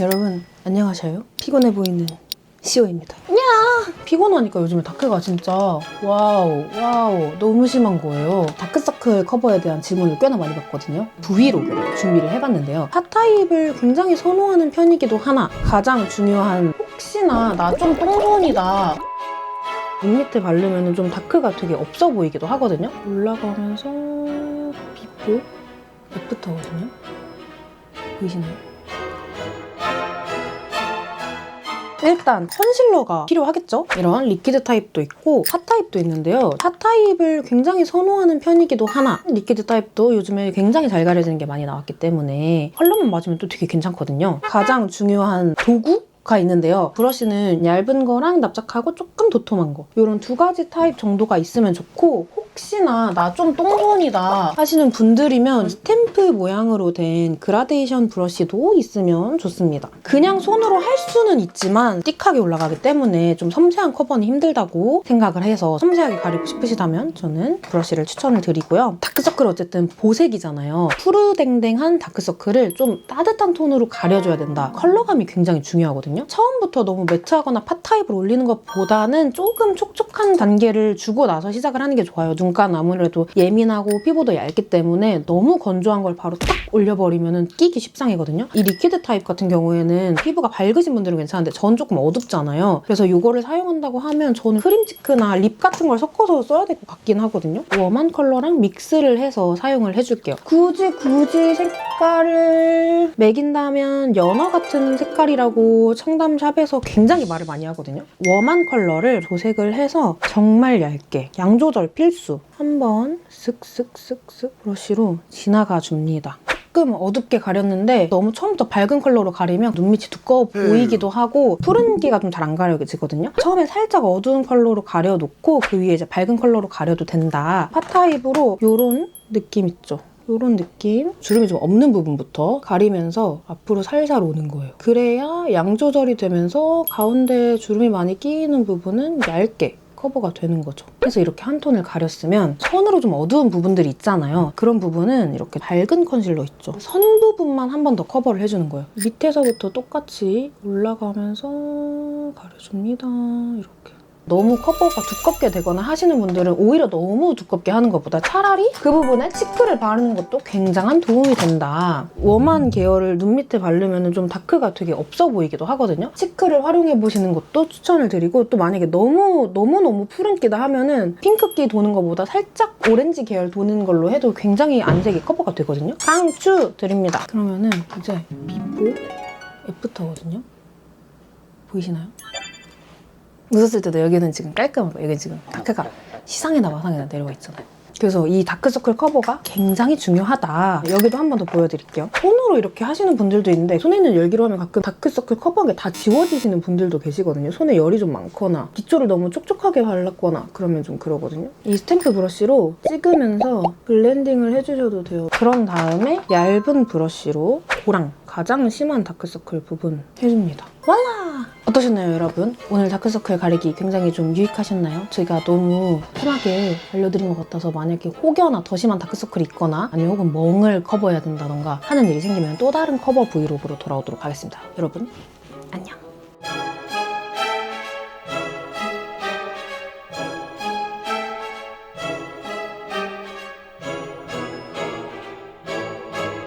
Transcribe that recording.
여러분 안녕하셔요. 피곤해 보이는 시오입니다. 야 피곤하니까 요즘에 다크가 진짜 와우 와우. 너무 심한 거예요. 다크서클 커버에 대한 질문을 꽤나 많이 받거든요. 브이로그를 준비를 해봤는데요. 핫타입을 굉장히 선호하는 편이기도 하나 가장 중요한 혹시나 나 좀 똥손이다. 눈 밑에 바르면 좀 다크가 되게 없어 보이기도 하거든요. 올라가면서 비포 애프터거든요. 보이시나요? 일단 컨실러가 필요하겠죠? 이런 리퀴드 타입도 있고 핫 타입도 있는데요. 핫 타입을 굉장히 선호하는 편이기도 하나 리퀴드 타입도 요즘에 굉장히 잘 가려지는 게 많이 나왔기 때문에 컬러만 맞으면 또 되게 괜찮거든요. 가장 중요한 도구? 가 있는데요. 브러쉬는 얇은 거랑 납작하고 조금 도톰한 거. 이런 두 가지 타입 정도가 있으면 좋고 혹시나 나 좀 똥손이다 하시는 분들이면 스탬프 모양으로 된 그라데이션 브러쉬도 있으면 좋습니다. 그냥 손으로 할 수는 있지만 띡하게 올라가기 때문에 좀 섬세한 커버는 힘들다고 생각을 해서 섬세하게 가리고 싶으시다면 저는 브러쉬를 추천을 드리고요. 다크서클 어쨌든 보색이잖아요. 푸르댕댕한 다크서클을 좀 따뜻한 톤으로 가려줘야 된다. 컬러감이 굉장히 중요하거든요. 처음부터 너무 매트하거나 팟타입을 올리는 것보다는 조금 촉촉한 단계를 주고 나서 시작을 하는 게 좋아요. 눈가는 아무래도 예민하고 피부도 얇기 때문에 너무 건조한 걸 바로 딱 올려버리면 끼기 십상이거든요. 이 리퀴드 타입 같은 경우에는 피부가 밝으신 분들은 괜찮은데 전 조금 어둡잖아요. 그래서 이거를 사용한다고 하면 저는 크림치크나 립 같은 걸 섞어서 써야 될 것 같긴 하거든요. 웜한 컬러랑 믹스를 해서 사용을 해줄게요. 굳이 굳이 색깔을 매긴다면 연어 같은 색깔이라고 청담샵에서 굉장히 말을 많이 하거든요. 웜한 컬러를 조색을 해서 정말 얇게 양 조절 필수 한번 쓱쓱쓱쓱 브러쉬로 지나가 줍니다. 조금 어둡게 가렸는데 너무 처음부터 밝은 컬러로 가리면 눈밑이 두꺼워 보이기도 하고 푸른기가 좀 잘 안 가려지거든요. 처음에 살짝 어두운 컬러로 가려놓고 그 위에 이제 밝은 컬러로 가려도 된다. 팟타입으로 이런 느낌 있죠? 이런 느낌 주름이 좀 없는 부분부터 가리면서 앞으로 살살 오는 거예요. 그래야 양 조절이 되면서 가운데 주름이 많이 끼이는 부분은 얇게 커버가 되는 거죠. 그래서 이렇게 한 톤을 가렸으면 선으로 좀 어두운 부분들이 있잖아요. 그런 부분은 이렇게 밝은 컨실러 있죠. 선 부분만 한 번 더 커버를 해주는 거예요. 밑에서부터 똑같이 올라가면서 가려줍니다. 이렇게. 너무 커버가 두껍게 되거나 하시는 분들은 오히려 너무 두껍게 하는 것보다 차라리 그 부분에 치크를 바르는 것도 굉장한 도움이 된다. 웜한 계열을 눈 밑에 바르면 좀 다크가 되게 없어 보이기도 하거든요. 치크를 활용해 보시는 것도 추천을 드리고 또 만약에 너무 너무 너무 푸른기다 하면은 핑크기 도는 것보다 살짝 오렌지 계열 도는 걸로 해도 굉장히 안색이 커버가 되거든요. 강추 드립니다. 그러면은 이제 비포 애프터거든요. 보이시나요? 웃었을 때도 여기는 지금 깔끔하고 여기는 지금 다크가 시상에나 마상에나 내려가 있잖아요. 그래서 이 다크서클 커버가 굉장히 중요하다. 여기도 한 번 더 보여드릴게요. 손으로 이렇게 하시는 분들도 있는데 손에 있는 열기로 하면 가끔 다크서클 커버가 다 지워지시는 분들도 계시거든요. 손에 열이 좀 많거나 기초를 너무 촉촉하게 발랐거나 그러면 좀 그러거든요. 이 스탬프 브러쉬로 찍으면서 블렌딩을 해주셔도 돼요. 그런 다음에 얇은 브러쉬로 고랑 가장 심한 다크서클 부분 해줍니다. voilà! 어떠셨나요, 여러분? 오늘 다크서클 가리기 굉장히 좀 유익하셨나요? 제가 너무 편하게 알려드린 것 같아서 만약에 혹여나 더 심한 다크서클이 있거나 아니면 혹은 멍을 커버해야 된다던가 하는 일이 생기면 또 다른 커버 브이로그로 돌아오도록 하겠습니다. 여러분, 안녕!